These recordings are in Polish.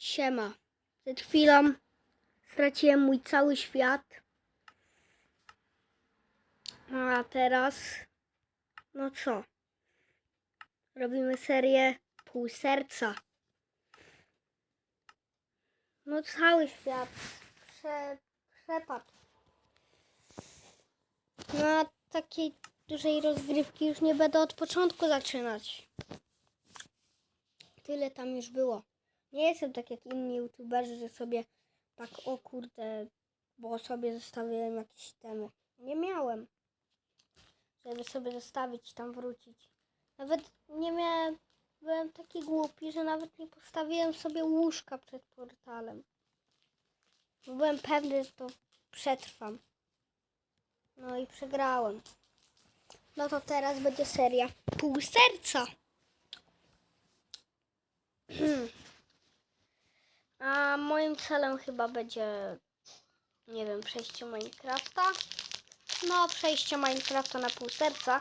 Siema. Przed chwilą straciłem mój cały świat. A teraz, no co? Robimy serię pół serca. No cały świat prze, przepadł. No takiej dużej rozgrywki już nie będę od początku zaczynać. Tyle tam już było. Nie jestem tak jak inni youtuberzy, że sobie tak o kurde, bo sobie zostawiłem jakieś temy. Nie miałem. Żeby sobie zostawić tam wrócić. Nawet nie miałem, byłem taki głupi, że nawet nie postawiłem sobie łóżka przed portalem. Bo byłem pewny, że to przetrwam. No i przegrałem. No to teraz będzie seria pół serca. A moim celem chyba będzie, nie wiem, przejście Minecrafta. No, przejście Minecrafta na pół serca.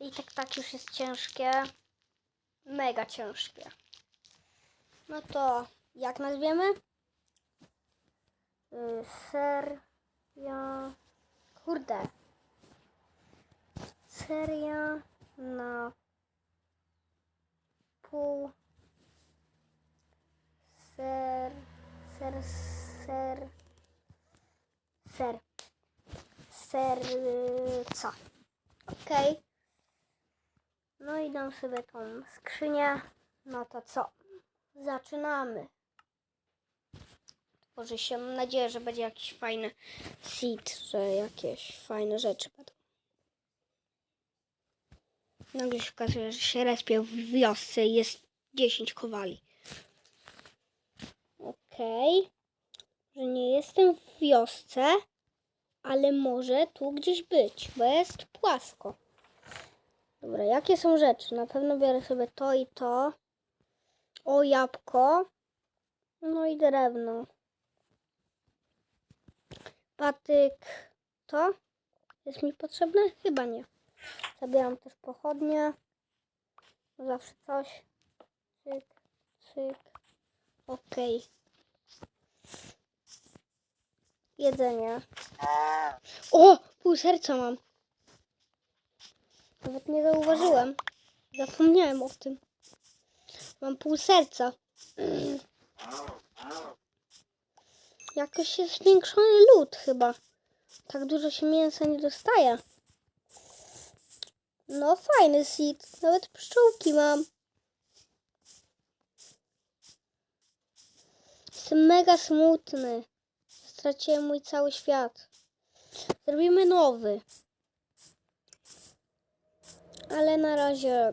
I tak, tak już jest ciężkie. Mega ciężkie. No to, jak nazwiemy? Y, Seria... Kurde. Seria na pół ser, ser, ser, ser, serca. Okej. No i dam sobie tą skrzynię. No to co? Zaczynamy. Tworzy się, mam nadzieję, że będzie jakiś fajny seed, że jakieś fajne rzeczy będą. Nagle się okazuje, że się respię w wiosce jest 10 kowali. Okej. Że nie jestem w wiosce, ale może tu gdzieś być, bo jest płasko. Dobra, jakie są rzeczy? Na pewno biorę sobie to i to. O, jabłko. No i drewno. Patyk. To? Jest mi potrzebne? Chyba nie. Zabieram też pochodnie. Zawsze coś. Cyk, cyk. Okej. Jedzenie. O! Pół serca mam. Nawet nie zauważyłem. Zapomniałem o tym. Mam pół serca. Jakoś jest zwiększony lód chyba. Tak dużo się mięsa nie dostaje. No fajny seed. Nawet pszczółki mam. Jestem mega smutny. Straciłem mój cały świat. Zrobimy nowy. Ale na razie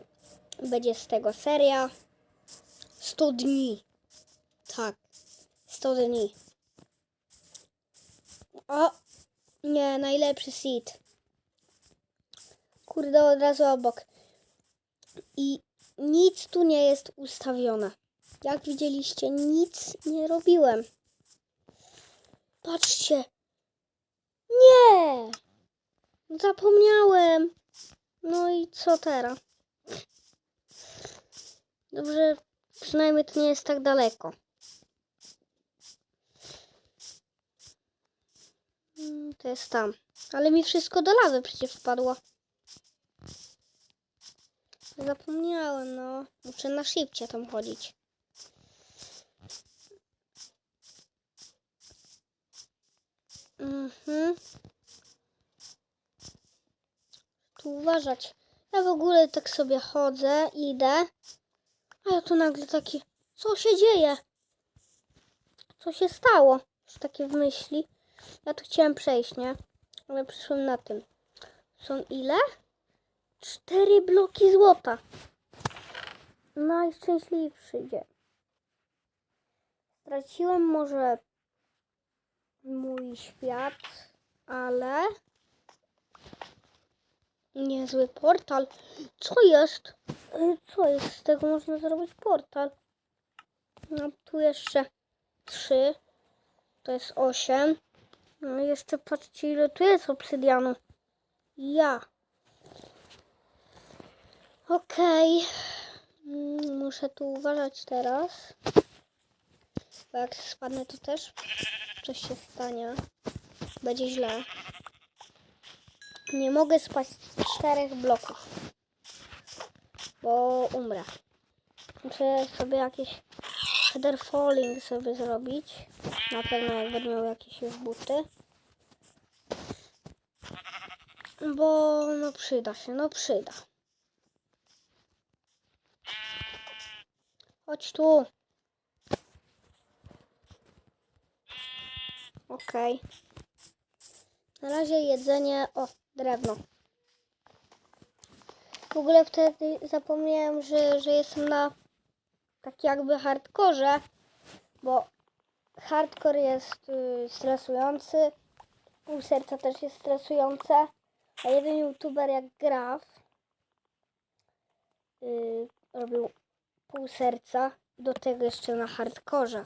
będzie z tego seria. 100 dni. Tak. 100 dni. O! Nie, najlepszy seed. Kurde, od razu obok. I nic tu nie jest ustawione. Jak widzieliście, nic nie robiłem. Patrzcie. Nie! Zapomniałem. No i co teraz? Dobrze, przynajmniej to nie jest tak daleko. Mm, To jest tam. Ale mi wszystko do lawy przecież wpadło. Zapomniałem, no. Muszę na szybcie tam chodzić. Mhm. Tu uważać. Ja w ogóle tak sobie chodzę, idę. A ja tu nagle taki, co się dzieje? Co się stało? Już takie w myśli. Ja tu chciałem przejść, nie? Ale przyszłem na tym. Są ile? Cztery bloki złota. Najszczęśliwszy dzień. Straciłem może mój świat, ale niezły portal. Co jest? E, Co jest? Z tego można zrobić portal. No, tu jeszcze trzy. To jest osiem. No jeszcze patrzcie ile tu jest obsydianu. Ja. Okej. Mm, Muszę tu uważać teraz. Bo jak spadnę, to też coś się stanie. Będzie źle. Nie mogę spaść z czterech bloków. Bo umrę. Muszę sobie jakieś feather falling sobie zrobić. Na pewno jak będę miał jakieś już buty. Bo no przyda się, no przyda. Chodź tu. Okej. Na razie jedzenie. O, drewno. W ogóle wtedy zapomniałem, że, że jestem na tak jakby hardkorze, bo hardcore jest y, stresujący, pół serca też jest stresujące, a jeden youtuber jak Graf y, robił pół serca, do tego jeszcze na hardkorze.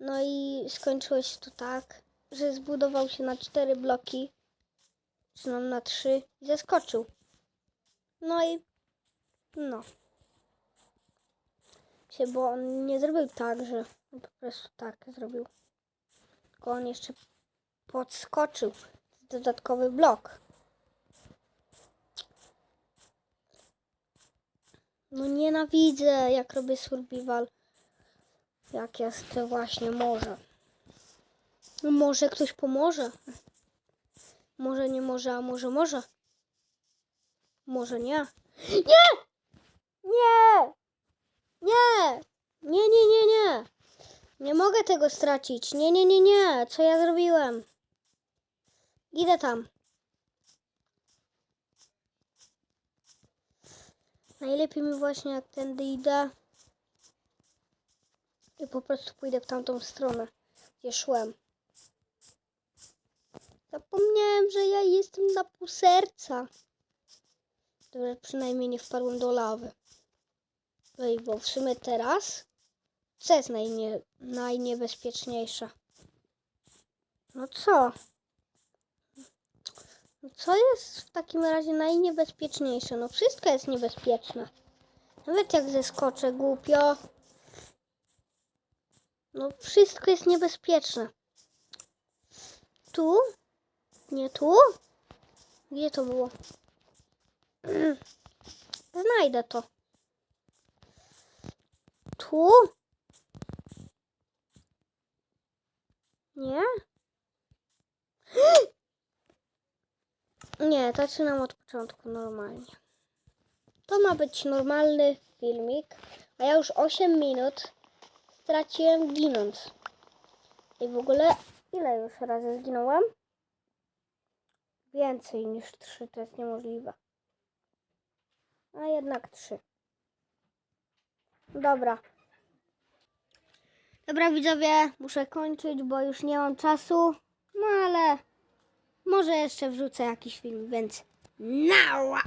No i skończyło się to tak, że zbudował się na cztery bloki, czy nam na trzy i zeskoczył. No i no. Się, bo on nie zrobił tak, że po prostu tak zrobił. Tylko on jeszcze podskoczył. Dodatkowy blok. No nienawidzę, jak robię survival. Jak jest właśnie może. No może ktoś pomoże. Może nie może, a może może. Może nie. Nie! Nie! Nie! Nie, nie, nie, nie. Nie mogę tego stracić. Nie, nie, nie, nie. Co ja zrobiłem? Idę tam. Najlepiej mi właśnie jak tędy idę. I po prostu pójdę w tamtą stronę, gdzie szłem. Zapomniałem, że ja jestem na pół serca. Dobrze, przynajmniej nie wpadłem do lawy. Ej, bo w sumie teraz co jest najnie, najniebezpieczniejsze? No co? No co jest w takim razie najniebezpieczniejsze? No wszystko jest niebezpieczne. Nawet jak zeskoczę głupio. No wszystko jest niebezpieczne. Tu? Nie tu? Gdzie to było? Znajdę to. Tu? Nie? Nie, zaczynam od początku normalnie. To ma być normalny filmik, a ja już 8 minut straciłem ginąc. I w ogóle ile już razy zginąłem? Więcej niż 3, to jest niemożliwe. A jednak 3. Dobra. Dobra widzowie, muszę kończyć, bo już nie mam czasu. No ale może jeszcze wrzucę jakiś film, więc nała!